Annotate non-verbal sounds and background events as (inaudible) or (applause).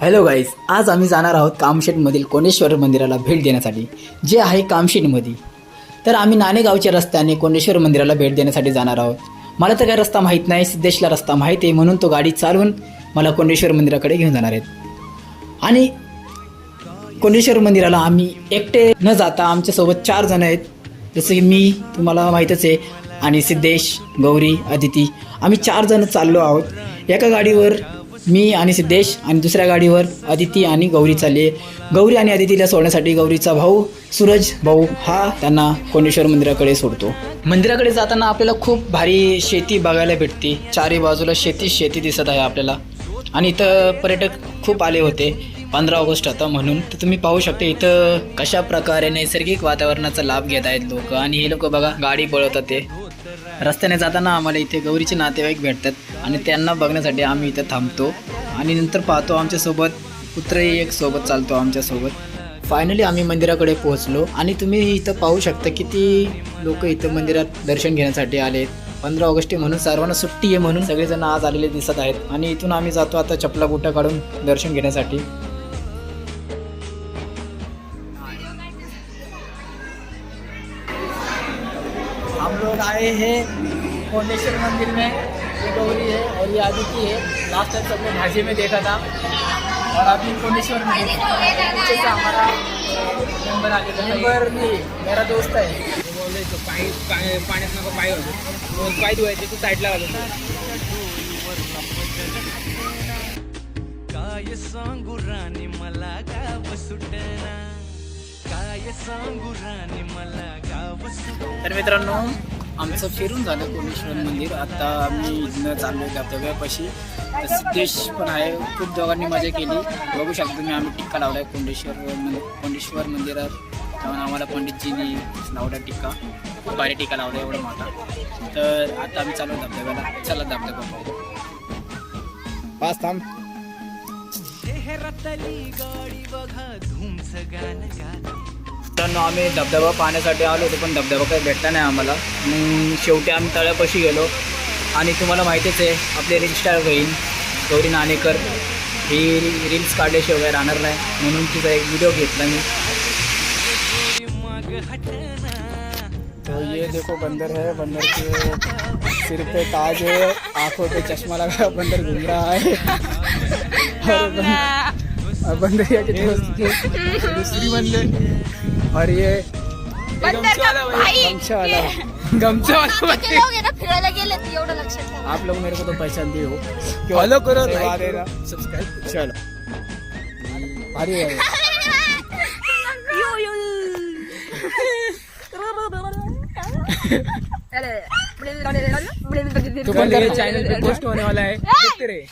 Hello guys आज आम्ही जाणार आहोत कामशेटमधील कोणेश्वर मंदिराला भेट देण्यासाठी जे आहे कामशेटमध्ये तर आम्ही नाणेगावच्या रस्त्याने कोणेश्वर मंदिराला भेट देण्यासाठी जाणार आहोत. मला तर काय रस्ता माहीत नाही सिद्धेशला रस्ता माहीत आहे म्हणून तो गाडी चालवून मला कोंडेश्वर मंदिराकडे घेऊन जाणार आहेत. आणि कोणेश्वर मंदिराला आम्ही एकटे न जाता आमच्यासोबत चार जण आहेत. जसं की मी तुम्हाला माहीतच आहे आणि सिद्धेश गौरी अदिती आम्ही चार जण चाललो आहोत. एका गाडीवर मी आणि सिद्धेश आणि दुसऱ्या गाडीवर अदिती आणि गौरी चालली. आहे गौरी आणि अदितीला सोडण्यासाठी गौरीचा भाऊ सूरज भाऊ हा त्यांना कोंडेश्वर मंदिराकडे सोडतो. मंदिराकडे जाताना आपल्याला खूप भारी शेती बघायला भेटते. चारी बाजूला शेती शेती दिसत आहे आपल्याला. आणि इथं पर्यटक खूप आले होते. पंधरा ऑगस्ट होता म्हणून. तर तुम्ही पाहू शकता इथं कशा प्रकारे नैसर्गिक वातावरणाचा लाभ घेत आहेत लोक. आणि हे लोक बघा गाडी पळवतात ते. रस्त्याने जाताना आम्हाला इथे गौरीचे नातेवाईक भेटतात आणि त्यांना बघण्यासाठी आम्ही इथं थांबतो. आणि नंतर पाहतो आमच्यासोबत कुत्रही एक सोबत चालतो आमच्यासोबत. फायनली आम्ही मंदिराकडे पोहोचलो आणि तुम्ही इथं पाहू शकता किती लोक इथं मंदिरात दर्शन घेण्यासाठी आलेत पंधरा ऑगस्ट आहे म्हणून सर्वांना सुट्टी आहे म्हणून सगळेजण आज आलेले दिसत आहेत. आणि इथून आम्ही जातो आता चपला बुटा काढून दर्शन घेण्यासाठी. हम लोग आए हैं कोंडेश्वर मंदिर में ये गौरी है और ये आदित्य है। लास्ट टाइम सबने भाजी में देखा था और अभी कोंडेश्वर में पीछे से हमारा मेंबर आ गया मेंबर नहीं मेरा दोस्त है। बोलले तो पाय पाय पाण्यात नको पाय होते। पाय धुवायचे तू साईडला घालून काय सांगू राणी मला गाव सुटना. तर मित्रांनो आमचं फिरून झालं कोंडेश्वर मंदिर. आता आम्ही इथनं चाललो धबधब्यापाशी तर सिद्धेश पण आहे. खूप दोघांनी मजा केली. बघू शकतो तुम्ही आम्ही टिक्का लावला आहे कोंडेश्वर मन कोंडेश्वर मंदिरात. तेव्हा आम्हाला पंडितजींनी लावला टिक्का खूप भारी टिक्का लावला एवढा मोठा. तर आता आम्ही चालू धबधब्याला. चला धबधबा पाहू. पाच थांब. गाडी बघा मित्रांनो आम्ही धबधबा पाहण्यासाठी आलो होतो पण धबधबा काही भेटला नाही आम्हाला. मग शेवटी आम्ही तळ्यापाशी गेलो. आणि तुम्हाला माहितीच आहे आपले रील स्टार बहीण गौरी नाणेकर ही रील्स काढल्याशिवाय राहणार नाही. म्हणून तिचा एक व्हिडिओ घेतला मी. तो ये देखो बंदर है बंदर के सिर पे ताज है आंखों पे चश्मा लगा बंदर घूम रहा है। (laughs) और बंदर, और बंदर ये कि। दोस्त दूसरी बंदर और ये बंदर का भाई। गमछा वाला। गमछा वाला बाकी के लोग है ना फिरायला गेले ते एवढं लक्षात ठेवा आप लोग मेरे को तो पहचान दिए हो फॉलो करो दबा देना सब्सक्राइब चलो। भारी है यो यो तो बंदर चैनल पे पोस्ट होने वाला है। देखते रहे